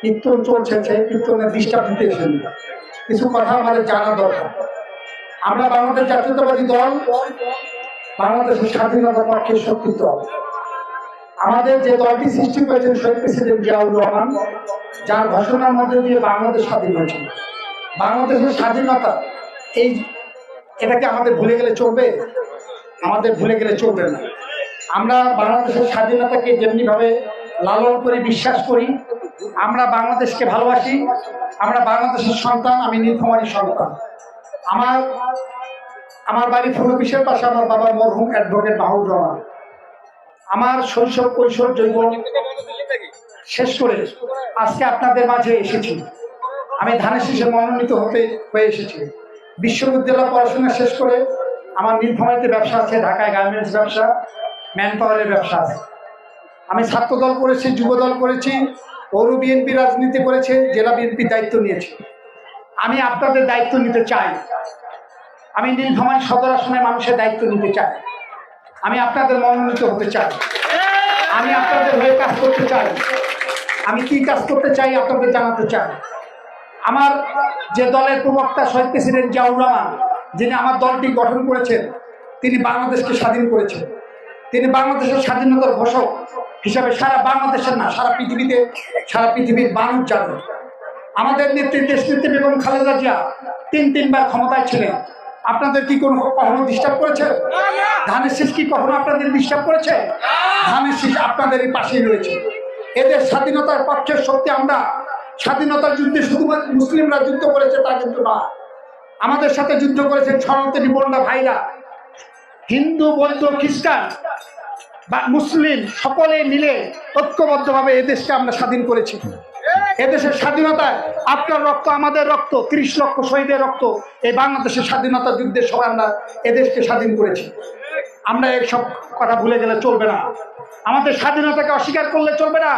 কীর্তন চলছে, সেই কীর্তনের ডিস্টার্ব দিতে কিছু কথা আমাদের জানা দরকার। আমরা বাংলাদেশ জাতীয়তাবাদী দল বাংলাদেশের স্বাধীনতা পক্ষে শক্তি দল আমাদের যে দলটি সৃষ্টি করেছেন শহীদ প্রেসিডেন্ট জিয়াউর রহমান, যার ঘোষণার মধ্যে দিয়ে বাংলাদেশ স্বাধীন হয়েছিল। বাংলাদেশের স্বাধীনতা, এই এটাকে আমাদের ভুলে গেলে চলবে? আমাদের ভুলে গেলে চলবে না। আমরা বাংলাদেশের স্বাধীনতাকে যেমনিভাবে লালন করি বিশ্বাস করি আমরা বাংলাদেশকে ভালোবাসি, আমরা বাংলাদেশের সন্তান, আমি নীলকুমারী সন্তান। আমার আমার বাড়ি ফুলপিসের পাশে আমার বাবার মরহুম অ্যাডভোকেট মাহুর রহমান। আমার শৈশব কৈশোর যৌবন শেষ করে আজকে আপনাদের মাঝে এসেছি। আমি ধানের শীষে মনোনীত হতে, হয়ে এসেছি। বিশ্ববিদ্যালয় পড়াশোনা শেষ করে আমার নীলফামারিতে ব্যবসা আছে, ঢাকায় গার্মেন্টস ব্যবসা ম্যান পাওয়ারের ব্যবসা আছে। আমি ছাত্রদল করেছি, যুবদল করেছি পৌর বিএনপি রাজনীতি করেছে, জেলা বিএনপি দায়িত্ব নিয়েছি। আমি আপনাদের দায়িত্ব নিতে চাই। আমি নীলফামারী সদর আসনে মানুষের দায়িত্ব নিতে চাই। আমি আপনাদের মনোনীত হতে চাই। আমি আপনাদের হয়ে কাজ করতে চাই। আমি কি কাজ করতে চাই আপনাদের জানাতে চাই। আমার যে দলের প্রবক্তা শহীদ প্রেসিডেন্ট জিয়াউর রহমান, যিনি আমার দলটি গঠন করেছেন, তিনি বাংলাদেশকে স্বাধীন করেছেন। তিনি বাংলাদেশের স্বাধীনতার ঘোষক হিসাবে সারা বাংলাদেশের না, সারা পৃথিবীতে, সারা পৃথিবীর মানুষ জানে। আমাদের নেত্রী দেশ নেত্রী বেগম খালেদা জিয়া তিন, তিনবার ক্ষমতায় ছিলেন। আপনাদের কি কোনো কখনো ডিস্টার্ব করেছে? ধানের শীষ কি কখনো আপনাদের ডিস্টার্ব করেছে? ধানের শীষ আপনাদেরই পাশেই রয়েছে। এদের স্বাধীনতার পক্ষের সত্যি আমরা স্বাধীনতার যুদ্ধে শুধুমাত্র মুসলিমরা যুদ্ধ করেছে তা কিন্তু না আমাদের সাথে যুদ্ধ করেছেন শরণার্থী নিবন্ধা ভাইরা। হিন্দু, বৌদ্ধ, খ্রিস্টান বা মুসলিম সকলে মিলে ঐক্যবদ্ধভাবে এদেশকে আমরা স্বাধীন করেছি। এদেশের স্বাধীনতায় আপনার রক্ত, আমাদের রক্ত, ত্রিশ লক্ষ শহীদের রক্ত, এই বাংলাদেশের স্বাধীনতা যুদ্ধের সময় আমরা এদেশকে স্বাধীন করেছি। আমরা এইসব কথা ভুলে গেলে চলবে না। আমাদের স্বাধীনতাকে অস্বীকার করলে চলবে না।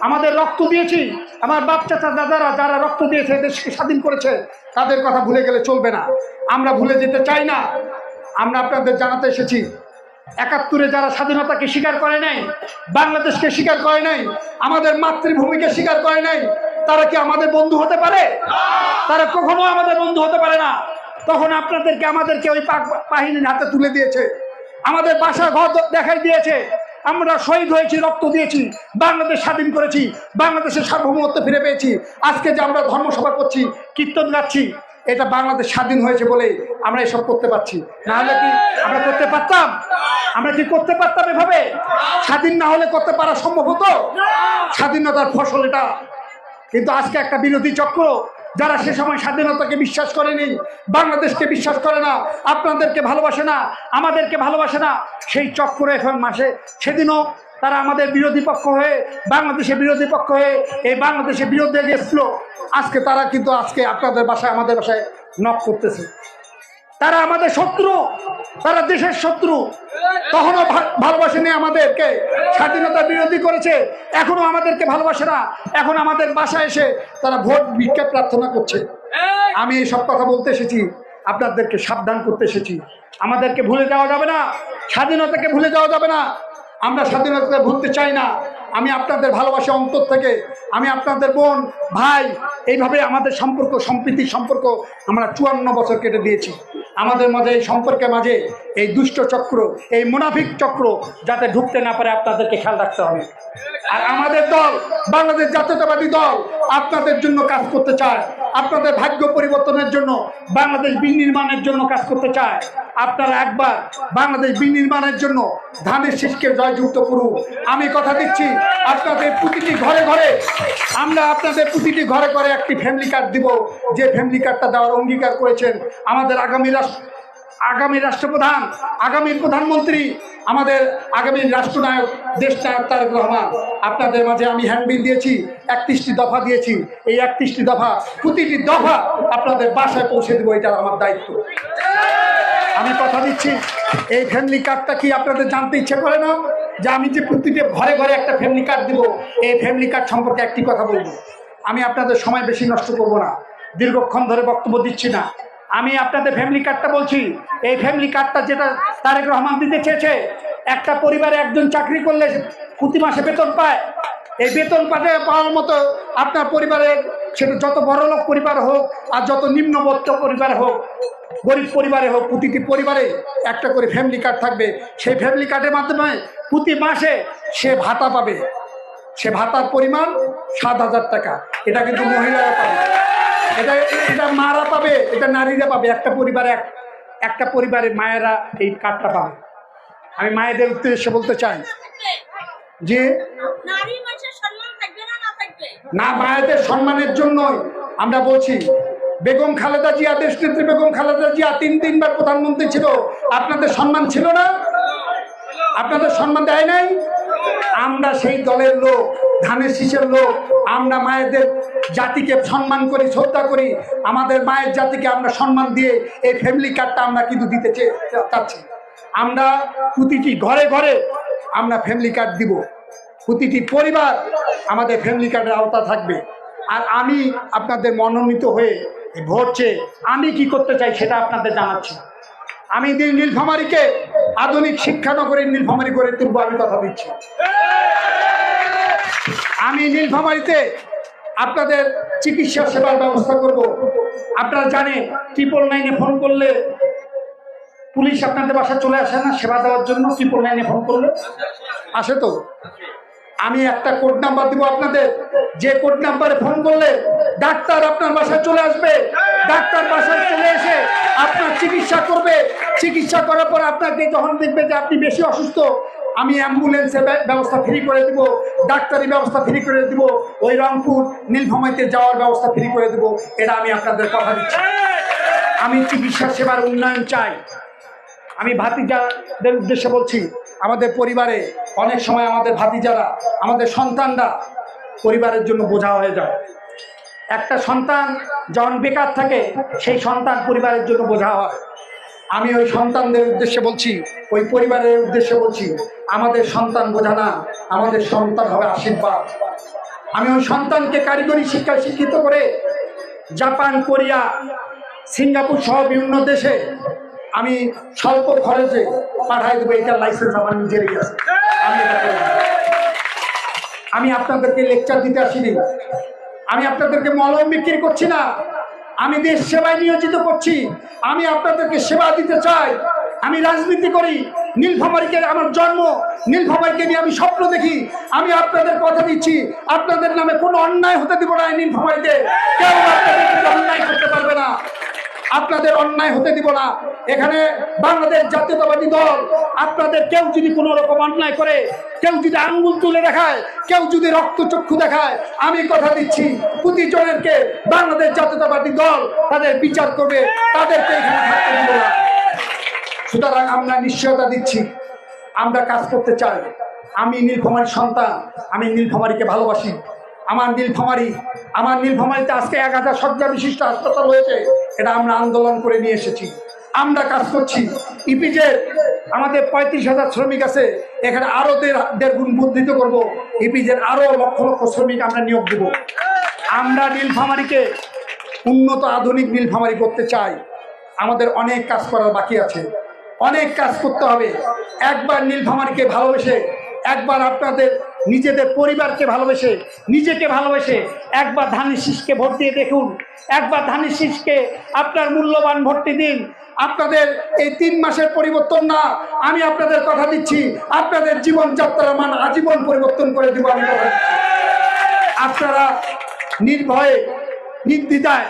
আমাদের রক্ত দিয়েছি। আমার বাপ চাচা দাদারা যারা রক্ত দিয়েছে দেশকে স্বাধীন করেছে, তাদের কথা ভুলে গেলে চলবে না। আমরা ভুলে যেতে চাই না। আমরা আপনাদের জানাতে এসেছি, একাত্তরে যারা স্বাধীনতাকে স্বীকার করে নাই, বাংলাদেশকে স্বীকার করে নাই, আমাদের মাতৃভূমিকে স্বীকার করে নাই, তারা কি আমাদের বন্ধু হতে পারে? তারা কখনো আমাদের বন্ধু হতে পারে না। তখন আপনাদেরকে আমাদেরকে ওই পাক বাহিনীর হাতে তুলে দিয়েছে। আমাদের বাসা ঘর দেখাই দিয়েছে। আমরা শহীদ হয়েছি, রক্ত দিয়েছি, বাংলাদেশ স্বাধীন করেছি, বাংলাদেশের সার্বভৌমত্ব ফিরে পেয়েছি। আজকে যে আমরা ধর্মসভা করছি, কীর্তন গাচ্ছি এটা বাংলাদেশ স্বাধীন হয়েছে বলে আমরা এসব করতে পারছি। না হলে কি আমরা করতে পারতাম? আমরা কি করতে পারতাম এভাবে? স্বাধীন না হলে করতে পারা সম্ভব হতো? স্বাধীনতার ফসল এটা। কিন্তু আজকে একটা বিরোধী চক্র, যারা সে সময় স্বাধীনতাকে বিশ্বাস করেনি, বাংলাদেশকে বিশ্বাস করে না, আপনাদেরকে ভালোবাসে না, আমাদেরকে ভালোবাসে না, সেই চক্র এখন মাসে, সেদিনও তারা আমাদের বিরোধী পক্ষ হয়ে, বাংলাদেশের বিরোধী পক্ষ হয়ে এই বাংলাদেশের বিরুদ্ধে গেছিল। আজকে তারা কিন্তু আজকে আপনাদের বাসায়, আমাদের বাসায় নক করতেছে। তারা আমাদের শত্রু, তারা দেশের শত্রু। তখনও ভা- ভালোবাসেনি আমাদেরকে স্বাধীনতা বিরোধী করেছে। এখনও আমাদেরকে ভালোবাসে না। এখন আমাদের বাসায় এসে তারা ভোট ভিক্ষা প্রার্থনা করছে। আমি এই সব কথা বলতে এসেছি। আপনাদেরকে সাবধান করতে এসেছি। আমাদেরকে ভুলে যাওয়া যাবে না। স্বাধীনতাকে ভুলে যাওয়া যাবে না। আমরা স্বাধীনতাকে ভুলতে চাই না। আমি আপনাদের ভালোবাসি অন্তর থেকে, আমি আপনাদের বোন, ভাই, এইভাবে আমাদের সম্পর্ক, সম্প্রীতির সম্পর্ক আমরা চুয়ান্ন বছর কেটে দিয়েছি। আমাদের মাঝে, এই সম্পর্কের মাঝে এই দুষ্ট চক্র, এই মুনাফিক চক্র যাতে ঢুকতে না পারে, আপনাদেরকে খেয়াল রাখতে হবে। আর আমাদের দল, বাংলাদেশ জাতীয়তাবাদী দল আপনাদের জন্য কাজ করতে চায়। আপনাদের ভাগ্য পরিবর্তনের জন্য বাংলাদেশ বিনির্মাণের জন্য কাজ করতে চায়। আপনারা একবার বাংলাদেশ বিনির্মাণের জন্য ধানের শীষকে জয়যুক্ত করুন। আমি কথা দিচ্ছি, আপনাদের প্রতিটি ঘরে ঘরে, আমরা আপনাদের প্রতিটি ঘরে ঘরে একটি ফ্যামিলি কার্ড দিব। যে ফ্যামিলি কার্ডটা দেওয়ার অঙ্গীকার করেছেন, আমাদের আগামী রাষ্ট্র আগামী রাষ্ট্রপ্রধান, আগামী প্রধানমন্ত্রী, আমাদের আগামী রাষ্ট্রনায়ক দেশ নায়ক তারেক রহমান। আপনাদের মাঝে আমি হ্যান্ডবিল দিয়েছি, একত্রিশটি দফা দিয়েছি। এই একত্রিশটি দফা, প্রতিটি দফা আপনাদের বাসায় পৌঁছে দেবো এটা আমার দায়িত্ব। আমি কথা দিচ্ছি, এই ফ্যামিলি কার্ডটা কি আপনাদের জানতে ইচ্ছে করে না? যে আমি যে প্রতিটি ঘরে ঘরে একটা ফ্যামিলি কার্ড দিব, এই ফ্যামিলি কার্ড সম্পর্কে একটি কথা বলব। আমি আপনাদের সময় বেশি নষ্ট করব না। দীর্ঘক্ষণ ধরে বক্তব্য দিচ্ছি না। আমি আপনাদের ফ্যামিলি কার্ডটা বলছি। এই ফ্যামিলি কার্ডটা যেটা তারেক রহমান দিতে চেয়েছে, একটা পরিবারে একজন চাকরি করলে প্রতি মাসে বেতন পায়। এই বেতন পাঠে পাওয়ার মতো আপনার পরিবারের সেটা যত বড় লোক পরিবার হোক আর যত নিম্নবর্ত পরিবার হোক, গরিব পরিবারে হোক, প্রতিটি পরিবারে একটা করে ফ্যামিলি কার্ড থাকবে। সেই ফ্যামিলি কার্ডের মাধ্যমে প্রতি মাসে সে ভাতা পাবে। সে ভাতার পরিমাণ সাত হাজার টাকা। এটা কিন্তু মহিলারা পাবে। এটা এটা মারা পাবে এটা নারীরা পাবে একটা পরিবারে এক- একটা পরিবারের মায়েরা এই কার্ডটা পাবে। আমি মায়েদের উদ্দেশ্যে বলতে চাই যে না মায়েদের সম্মানের জন্যই আমরা বলছি বেগম খালেদা জিয়া দেশ নেত্রী বেগম খালেদা জিয়া তিন তিনবার প্রধানমন্ত্রী ছিল। আপনাদের সম্মান ছিল না? আপনাদের সম্মান দেয় নাই? আমরা সেই দলের লোক। ধানের শীষের লোক, আমরা মায়েদের জাতিকে সম্মান করি, শ্রদ্ধা করি। আমাদের মায়ের জাতিকে আমরা সম্মান দিয়ে এই ফ্যামিলি কার্ডটা আমরা কিন্তু দিতে চাচ্ছি। আমরা প্রতিটি ঘরে ঘরে আমরা ফ্যামিলি কার্ড দিব। প্রতিটি পরিবার আমাদের ফ্যামিলি কার্ডের আওতা থাকবে। আর আমি আপনাদের মনোনীত হয়ে ভোট চেয়ে আমি কি করতে চাই সেটা আপনাদের জানাচ্ছি। আমি নীল- নীলফামারীকে আধুনিক শিক্ষা নগরীর নীলফামারী করে তুলবো আমি কথা দিচ্ছি। আমি নীলফামারীতে আপনাদের চিকিৎসা সেবার ব্যবস্থা করব। আপনারা জানেন ট্রিপল নাইনে ফোন করলে পুলিশ আপনাদের বাসায় চলে আসে না, সেবা দেওয়ার জন্য ট্রিপল নাইনে ফোন করলে। আসে তো? আমি একটা কোড নাম্বার দিব আপনাদের। যে কোড নাম্বারে ফোন করলে ডাক্তার আপনার বাসায় চলে আসবে। ডাক্তার বাসায় চলে এসে আপনার চিকিৎসা করবে। চিকিৎসা করার পর আপনাকে যখন দেখবে যে আপনি বেশি অসুস্থ আমি অ্যাম্বুলেন্সের ব্যবস্থা ফ্রি করে দিব, ডাক্তারি ব্যবস্থা ফ্রি করে দিব, ওই রংপুর নীলফামাইতে যাওয়ার ব্যবস্থা ফ্রি করে দিব, এটা আমি আপনাদের কথা দিচ্ছি। আমি চিকিৎসা সেবার উন্নয়ন চাই। আমি ভাতিজাদের উদ্দেশ্যে বলছি, আমাদের পরিবারে অনেক সময় আমাদের ভাতিজারা, আমাদের সন্তানরা পরিবারের জন্য বোঝা হয়ে যায়। একটা সন্তান যখন বেকার থাকে, সেই সন্তান পরিবারের জন্য বোঝা হয়। আমি ওই সন্তানদের উদ্দেশ্যে বলছি, ওই পরিবারের উদ্দেশ্যে বলছি, আমাদের সন্তান বোঝা না, আমাদের সন্তান হবে আশীর্বাদ। আমি ওই সন্তানকে কারিগরি শিক্ষায় শিক্ষিত করে জাপান, কোরিয়া, সিঙ্গাপুর সহ বিভিন্ন দেশে আমি স্বল্প খরচে পাঠাই দেবো, এটার লাইসেন্স আমার নিজেরই আছে। আমি। আমি আপনাদেরকে লেকচার দিতে আসিনি। আমি আপনাদেরকে মলম বিক্রি করছি না। আমি দেশ সেবায় নিয়োজিত করছি। আমি আপনাদেরকে সেবা দিতে চাই। আমি রাজনীতি করি। নীলফামারিকে আমার জন্ম নীলফামারিকে নিয়ে আমি স্বপ্ন দেখি। আমি আপনাদের কথা দিচ্ছি। আপনাদের নামে কোনো অন্যায় হতে দিব না নীলফামারিতে কেউ আপনাদের অন্যায় করতে পারবে না। আপনাদের অন্যায় হতে দিব না। এখানে বাংলাদেশ জাতীয়তাবাদী দল, আপনাদের কেউ যদি কোনো রকম অন্যায় করে, কেউ যদি আঙ্গুল তুলে দেখায়, কেউ যদি রক্তচক্ষু দেখায়, আমি কথা দিচ্ছি, প্রতিজনেরকে বাংলাদেশ জাতীয়তাবাদী দল তাদের বিচার করবে, তাদেরকে এখানে থাকতে দিব না। সুতরাং আমরা নিশ্চয়তা দিচ্ছি, আমরা কাজ করতে চাই। আমি নীলফামারীর সন্তান, আমি নীলফামারীকে ভালোবাসি। আমার নীলফামারী, আমার নীলফামারীতে আজকে এক হাজার শয্যা বিশিষ্ট হাসপাতাল হয়েছে। এটা আমরা আন্দোলন করে নিয়ে এসেছি। আমরা কাজ করছি। ইপিজের আমাদের পঁয়ত্রিশ হাজার শ্রমিক আছে, এখানে আরও দেড় গুণ বর্ধিত করব। ইপিজের আরও লক্ষ লক্ষ শ্রমিক আমরা নিয়োগ দেব। আমরা নীলফামারীকে উন্নত আধুনিক নীলফামারী করতে চাই। আমাদের অনেক কাজ করার বাকি আছে। অনেক কাজ করতে হবে। একবার নীলফামারীকে ভালোবেসে একবার আপনাদের নিজেদের পরিবারকে ভালোবেসে, নিজেকে ভালোবেসে একবার ধানের শীষকে ভোট দিয়ে দেখুন। একবার ধানের শীষকে আপনার মূল্যবান ভোটটি দিন। আপনাদের এই তিন মাসের পরিবর্তন না, আমি আপনাদের কথা দিচ্ছি। আপনাদের জীবনযাত্রার মান আজীবন পরিবর্তন করে দিব আমি আপনারা নির্ভয়ে, নির্দ্বিধায়,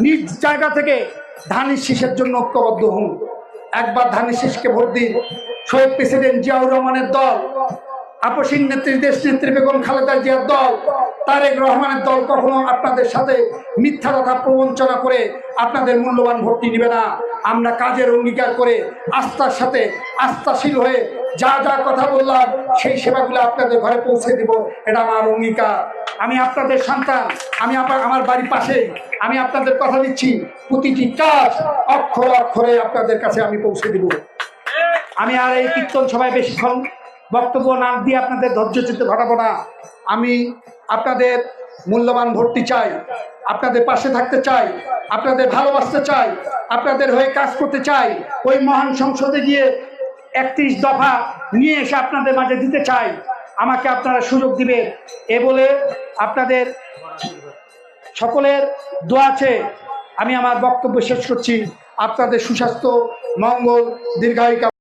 নিজ জায়গা থেকে ধানের শীষের জন্য ঐক্যবদ্ধ হন। একবার ধানের শীষকে ভোট দিন। শহীদ প্রেসিডেন্ট জিয়াউর রহমানের দল আপসীন নেত্রী, দেশ নেত্রী বেগম খালেদা জিয়ার দল, তারেক রহমানের দল কখনো আপনাদের সাথে মিথ্যা কথা প্রবঞ্চনা করে আপনাদের মূল্যবান ভোটটি নেবে না। আমরা কাজের অঙ্গীকার করে আস্থার সাথে আস্থাশীল হয়ে যা যা কথা বললাম, সেই সেবাগুলো আপনাদের ঘরে পৌঁছে দিব। এটা আমার অঙ্গীকার। আমি আপনাদের সন্তান, আমি আপনার আমার বাড়ির পাশে আমি আপনাদের কথা দিচ্ছি। প্রতিটি কাজ অক্ষর অক্ষরে আপনাদের কাছে আমি পৌঁছে দিব। আমি আর এই কীর্তন সভায় বেশিক্ষণ বক্তব্য না দিয়ে আপনাদের ধৈর্যচ্যুত ঘটাবো না। আমি আপনাদের মূল্যবান ভর্তি চাই, আপনাদের পাশে থাকতে চাই, আপনাদের ভালোবাসতে চাই, আপনাদের হয়ে কাজ করতে চাই, ওই মহান সংসদে গিয়ে একত্রিশ দফা নিয়ে এসে আপনাদের মাঝে দিতে চাই। আমাকে আপনারা সুযোগ দিবে এ বলে আপনাদের সকলের দোয়া আছে। আমি আমার বক্তব্য শেষ করছি। আপনাদের সুস্বাস্থ্য, মঙ্গল দীর্ঘায়িকা